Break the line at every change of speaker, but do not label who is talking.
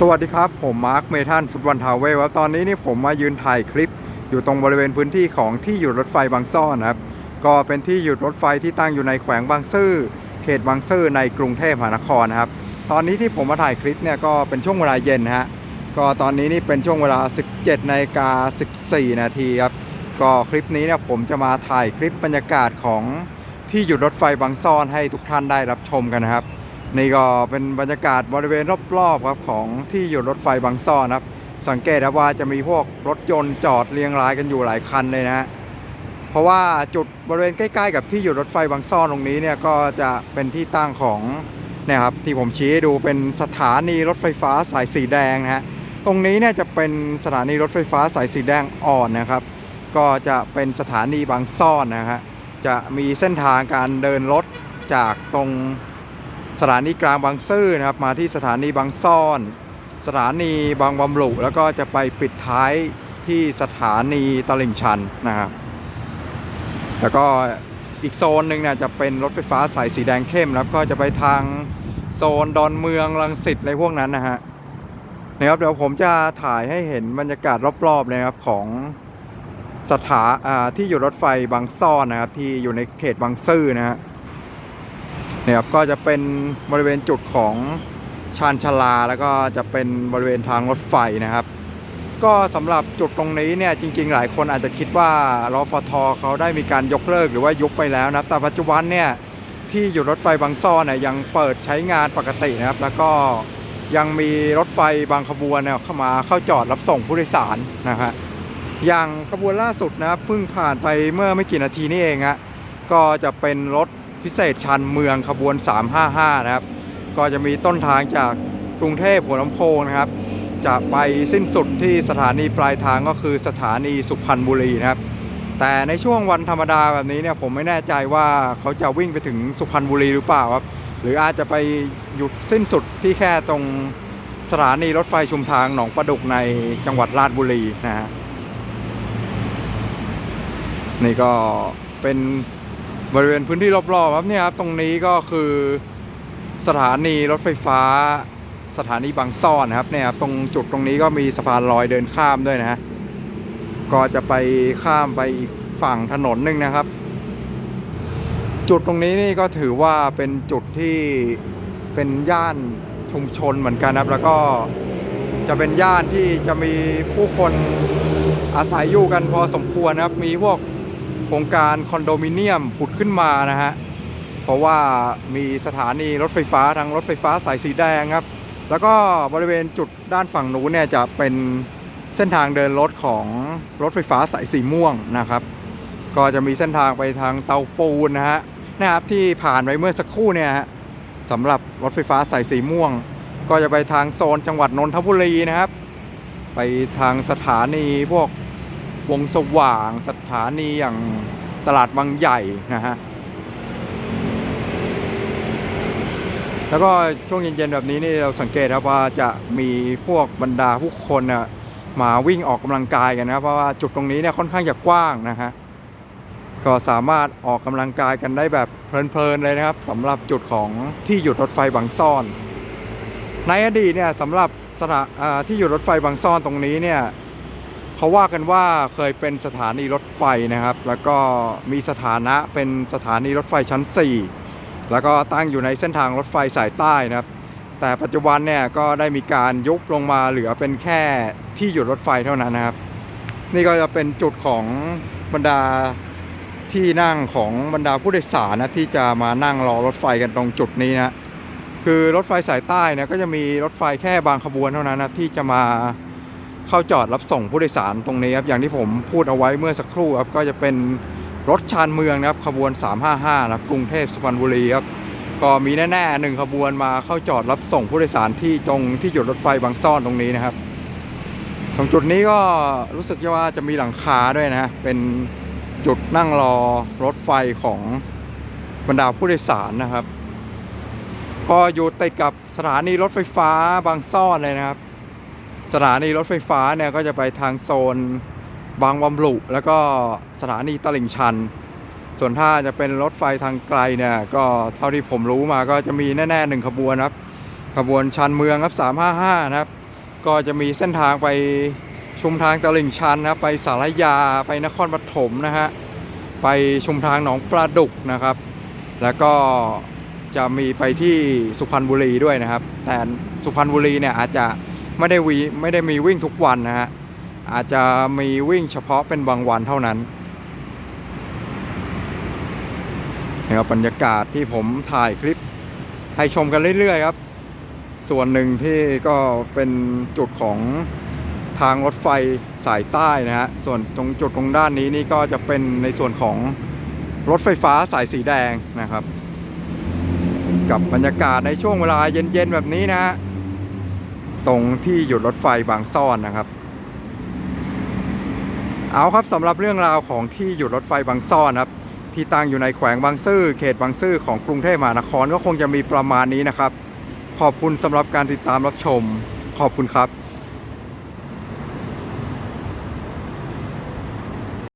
สวัสดีครับ ผมมาร์คเมทันฟุตบอลทาวเวลครับตอนนี้นี่ผมมายืนถ่ายคลิป อยู่ตรงบริเวณพื้นที่ของที่หยุดรถไฟบางซ่อนนะครับ ก็เป็นที่หยุดรถไฟที่ตั้งอยู่ในแขวงบางซื่อเขตบางซื่อในกรุงเทพมหานครครับ ตอนนี้ที่ผมมาถ่ายคลิปเนี่ยก็เป็นช่วงเวลาเย็นนะฮะก็ตอนนี้นี่เป็นช่วงเวลา 17นาฬิกา14 นาทีครับก็คลิปนี้เนี่ยผมจะมาถ่ายคลิปบรรยากาศของที่หยุดรถไฟบางซ่อนให้ทุกท่านได้รับชมกันนะครับ นี่ก็เป็นบรรยากาศบริเวณรอบๆครับของที่หยุดรถไฟบางซ่อนครับ สังเกตครับว่าจะมีพวกรถยนต์จอดเรียงรายกันอยู่หลายคันเลยนะฮะเพราะว่าจุดบริเวณใกล้ๆ กับที่หยุดรถไฟบางซ่อนตรงนี้เนี่ยก็จะเป็นที่ตั้งของเนี่ยครับที่ผมชี้ให้ดูเป็นสถานีรถไฟฟ้าสายสีแดงนะฮะตรงนี้เนี่ยจะเป็นสถานีรถไฟฟ้าสายสีแดงอ่อนนะครับ ก็จะเป็นสถานีบางซ่อนนะฮะจะมีเส้นทางการเดินรถจากตรง สถานีกลางบางซื่อนะครับ มาที่สถานีบางซ่อน สถานีบางบำรุแล้วก็จะไปปิดท้ายที่สถานีตลิ่งชันนะครับ แล้วก็อีกโซนหนึ่งเนี่ยจะเป็นรถไฟฟ้าสายสีแดงเข้ม แล้วก็จะไปทางโซนดอนเมืองลังสิตอะไรพวกนั้นนะฮะนะครับเดี๋ยวผมจะถ่ายให้เห็นบรรยากาศรอบๆเลยนะครับของสถาอ่าที่อยู่รถไฟบางซ่อนนะครับ ที่อยู่ในเขตบางซื่อนะฮะ เนี่ยครับก็จะเป็นบริเวณจุดของชานชาลาแล้วก็จะเป็นบริเวณทางรถไฟนะครับ ก็สำหรับจุดตรงนี้เนี่ยจริง ๆ หลายคนอาจจะคิดว่ารฟทเขาได้มีการยกเลิกหรือว่ายุบไปแล้วนะครับ แต่ปัจจุบันเนี่ยที่อยู่รถไฟบางซ่อนเนี่ยยังเปิดใช้งานปกตินะครับ แล้วก็ยังมีรถไฟบางขบวนเนี่ยเข้ามาเข้าจอดรับส่งผู้โดยสารนะฮะอย่างขบวนล่าสุดนะครับเพิ่งผ่านไปเมื่อไม่กี่นาทีนี่เองฮะก็จะเป็นรถ พิเศษชันเมืองขบวน 355 นะครับ ก็จะมีต้นทางจากกรุงเทพหัวลำโพงนะครับ จะไปสิ้นสุดที่สถานีปลายทางก็คือสถานีสุพรรณบุรีนะครับ แต่ในช่วงวันธรรมดาแบบนี้เนี่ยผมไม่แน่ใจว่าเขาจะวิ่งไปถึงสุพรรณบุรีหรือเปล่าครับ หรืออาจจะไปหยุดสิ้นสุดที่แค่ตรงสถานีรถไฟชุมทางหนองประดุกในจังหวัดราชบุรีนะฮะนี่ก็เป็น บริเวณพื้นที่รอบๆครับเนี่ยครับตรงนี้ก็คือสถานีรถไฟฟ้า สถานีบางซ่อนนะครับเนี่ยครับตรงจุดตรงนี้ก็มีสะพานลอยเดินข้ามด้วยนะฮะก็จะไปข้ามไปอีกฝั่งถนนหนึ่งนะครับ จุดตรงนี้นี่ก็ถือว่าเป็นจุดที่เป็นย่านชุมชนเหมือนกันครับ แล้วก็จะเป็นย่านที่จะมีผู้คนอาศัยอยู่กันพอสมควรครับ มีพวก โครงการคอนโดมิเนียมผุดขึ้นมานะฮะ เพราะว่ามีสถานีรถไฟฟ้าทางรถไฟฟ้าสายสีแดงครับ แล้วก็บริเวณจุดด้านฝั่งนู้นเนี่ยจะเป็นเส้นทางเดินรถของรถไฟฟ้าสายสีม่วงนะครับ ก็จะมีเส้นทางไปทางเตาปูนนะฮะนะครับที่ผ่านไปเมื่อสักครู่เนี่ยฮะสำหรับรถไฟฟ้าสายสีม่วง ก็จะไปทางโซนจังหวัดนนทบุรีนะครับ ไปทางสถานีพวก วงสว่างสถานีอย่างตลาดบางใหญ่นะฮะ แล้วก็ช่วงเย็นๆแบบนี้นี่เราสังเกตครับว่าจะมีพวกบรรดาผู้คนน่ะมาวิ่งออกกำลังกายกันนะครับ เพราะว่าจุดตรงนี้เนี่ยค่อนข้างจะกว้างนะฮะ ก็สามารถออกกำลังกายกันได้แบบเพลินๆเลยนะครับสำหรับจุดของที่หยุดรถไฟบางซ่อน ในอดีตเนี่ยสำหรับสถาอ่าที่หยุดรถไฟบางซ่อนตรงนี้เนี่ย เขาว่ากันว่าเคยเป็นสถานีรถไฟนะครับ แล้วก็มีสถานะเป็นสถานีรถไฟชั้น 4 แล้วก็ตั้งอยู่ในเส้นทางรถไฟสายใต้นะครับ แต่ปัจจุบันเนี่ยก็ได้มีการยุบลงมาเหลือเป็นแค่ที่หยุดรถไฟเท่านั้นนะครับ นี่ก็จะเป็นจุดของบรรดาที่นั่งของบรรดาผู้โดยสารนะที่จะมานั่งรอรถไฟกันตรงจุดนี้นะคือรถไฟสายใต้นี่ยก็จะมีรถไฟแค่บางขบวนเท่านั้นนะที่จะมา เข้าจอดรับส่งผู้โดยสารตรงนี้ครับอย่างที่ผมพูดเอาไว้เมื่อสักครู่ครับก็จะเป็นรถชานเมืองนะครับขบวน 355นะครับกรุงเทพสุพรรณบุรีครับก็มีแน่ๆหนึ่งขบวนมาเข้าจอดรับส่งผู้โดยสารที่ตรงที่หยุดรถไฟบางซ่อนตรงนี้นะครับ ตรงจุดนี้ก็รู้สึกว่าจะมีหลังคาด้วยนะเป็นจุดนั่งรอรถไฟของบรรดาผู้โดยสารนะครับ ก็อยู่ติดกับสถานีรถไฟฟ้าบางซ่อนเลยนะครับ สถานีรถไฟฟ้าเนี่ยก็จะไปทางโซนบางบำรุแล้วก็สถานีตลิ่งชัน ส่วนถ้าจะเป็นรถไฟทางไกลเนี่ยก็เท่าที่ผมรู้มาก็จะมีแน่ๆหนึ่งขบวนครับ ขบวนชันเมืองครับ 355 นะครับ ก็จะมีเส้นทางไปชุมทางตลิ่งชันนะครับไปสารยาไปนครปฐมนะฮะไปชุมทางหนองปลาดุกนะครับ แล้วก็จะมีไปที่สุพรรณบุรีด้วยนะครับ แต่สุพรรณบุรีเนี่ยอาจจะ ไม่ได้วีไม่ได้มีวิ่งทุกวันนะฮะอาจจะมีวิ่งเฉพาะเป็นบางวันเท่านั้นนะครับบรรยากาศที่ผมถ่ายคลิปให้ชมกันเรื่อยๆครับ ส่วนหนึ่งที่ก็เป็นจุดของทางรถไฟสายใต้นะฮะส่วนตรงจุดตรงด้านนี้นี่ก็จะเป็นในส่วนของรถไฟฟ้าสายสีแดงนะครับ กับบรรยากาศในช่วงเวลาเย็นๆแบบนี้นะฮะ ตรงที่หยุดรถไฟบางซ่อนนะครับ เอาครับสำหรับเรื่องราวของที่หยุดรถไฟบางซ่อนครับ ที่ตั้งอยู่ในแขวงบางซื่อเขตบางซื่อของกรุงเทพมหานครก็คงจะมีประมาณนี้นะครับ ขอบคุณสำหรับการติดตามรับชม ขอบคุณครับ